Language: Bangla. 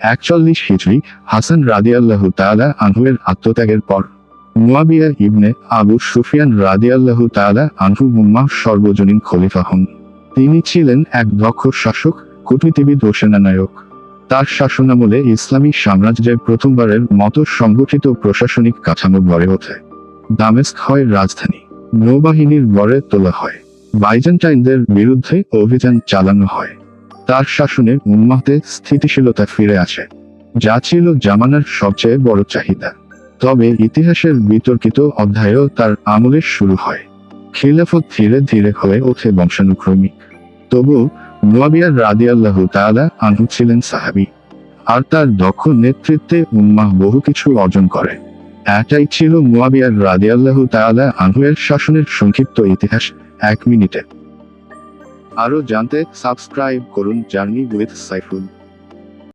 একচল্লিশ হিজরি হাসান রাদিয়াল্লাহু তাআলা আনহুয়ের আত্মত্যাগের পর, মুয়াবিয়া ইবনে আবু সুফিয়ান রাদিয়াল্লাহু তাআলা আনহু উম্মাহ সর্বজনীন খলিফা হন। তিনি ছিলেন এক দক্ষ শাসক, কূটনীতিবিদ ও সেনানায়ক। তার শাসনামলে ইসলামী সাম্রাজ্যের প্রথমবারের মতো সংগঠিত প্রশাসনিক কাঠামো গড়ে ওঠে। দামেস্ক হয় রাজধানী। নৌবাহিনীর গড়ে তোলা হয়। বাইজেন্টাইনদের বিরুদ্ধে অভিযান চালানো হয়। তার শাসনে উন্মাতে স্থিতিশীলতা ফিরে আসে। যা ছিল জামানার সবচেয়ে বড় চাহিদা। তবে ইতিহাসের বিতর্কিত অধ্যায়ও তার আমলের শুরু হয়। খিলাফত ধীরে ধীরে হয়ে ওঠে বংশানুক্রমিক। তবু মুয়াবিয়ার রাদিয়াল্লাহু তালা আনহু ছিলেন সাহাবী। আর তার দক্ষ নেতৃত্বে উম্মাহ বহু কিছু অর্জন করে। এটাই ছিল মুয়াবিয়ার রাদিয়াল্লাহু তাআলা আনহুয়ের শাসনের সংক্ষিপ্ত ইতিহাস এক মিনিটে। আরও জানতে সাবস্ক্রাইব করুন জার্নি উইথ সাইফুল।